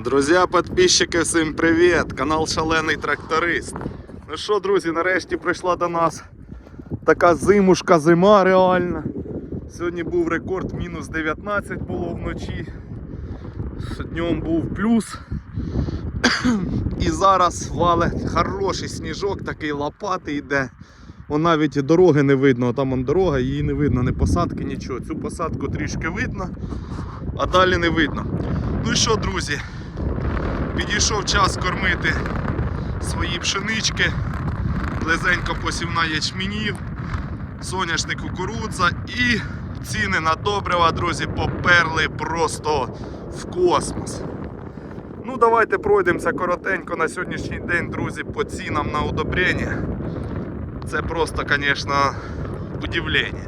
Друзі, підписчики, всім привіт! Канал Шалений Тракторист. Ну що, друзі, нарешті прийшла до нас така зимушка, зима реальна. Сьогодні був рекорд мінус 19 було вночі. Днем був плюс. І зараз валить хороший сніжок, такий лопатий йде. О, навіть і дороги не видно, там он дорога, її не видно, не посадки, нічого. Цю посадку трішки видно, а далі не видно. Ну і що, друзі? Підійшов час кормити свої пшенички, близенько посівна ячменів, соняшник кукурудза і ціни на добрива, друзі, поперли просто в космос. Ну, давайте пройдемося коротенько на сьогоднішній день, друзі, по цінам на удобрення. Це просто, звісно, удивлення.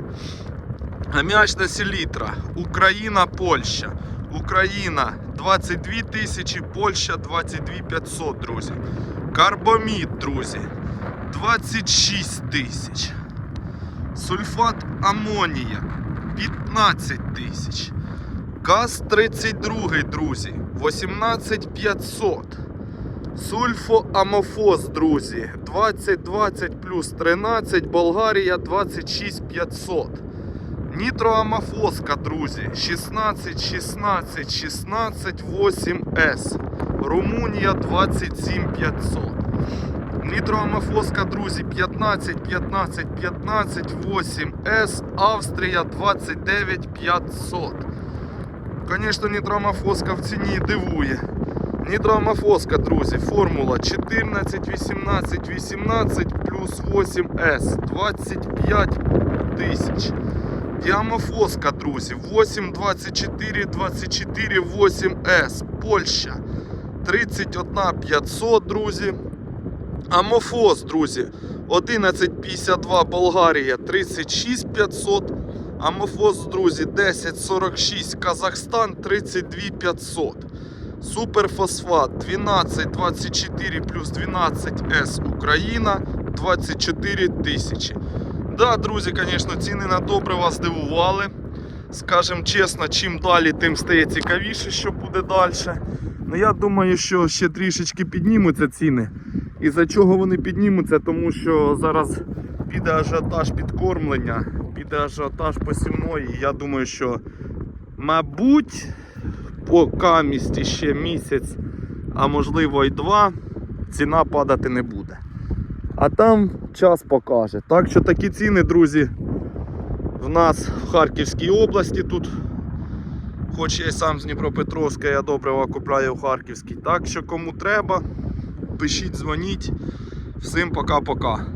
Аміачна селітра. Україна, Польща. Україна 22 тисячі, Польща 22 500, друзі. Карбомід, друзі, 26 тисяч. Сульфат амонія 15 тисяч. Газ 32, друзі, 18 500. Сульфоамофос, друзі, 20 20 плюс 13, Болгарія 26 500. Нітроамофоска, друзі, 16 16 16 8С. Румунія 27 500. Нітроамофоска, друзі, 15 15 15 8С. Австрія 29 500. Звісно, нітроамофоска в ціні дивує. Нітроамофоска, друзі, формула 14 18 18 плюс 8С 25 тисяч. Діамофоска, друзі, 8 24 24 8С. Польща 31 500, друзі. Амофос, друзі, 1152 Болгарія 36 500. Амофос, друзі, 1046 Казахстан 32 500. Суперфосфат 12 24 плюс 12 С Україна 24 тисячі. Да, друзі, звісно, ціни на добрива здивували. Скажем чесно, чим далі, тим стає цікавіше, що буде далі. Ну я думаю, що ще трішечки піднімуться ціни. І за чого вони піднімуться? Тому що зараз піде ажіотаж підкормлення, піде ажіотаж посівної. Я думаю, що, мабуть, по камісті ще місяць, а можливо і два, ціна падати не буде. А там час покаже. Так що такі ціни, друзі, в нас в Харківській області тут. Хоч я сам з Дніпропетровська, я добре купляю в Харківській. Так що кому треба, пишіть, дзвоніть. Всім пока-пока.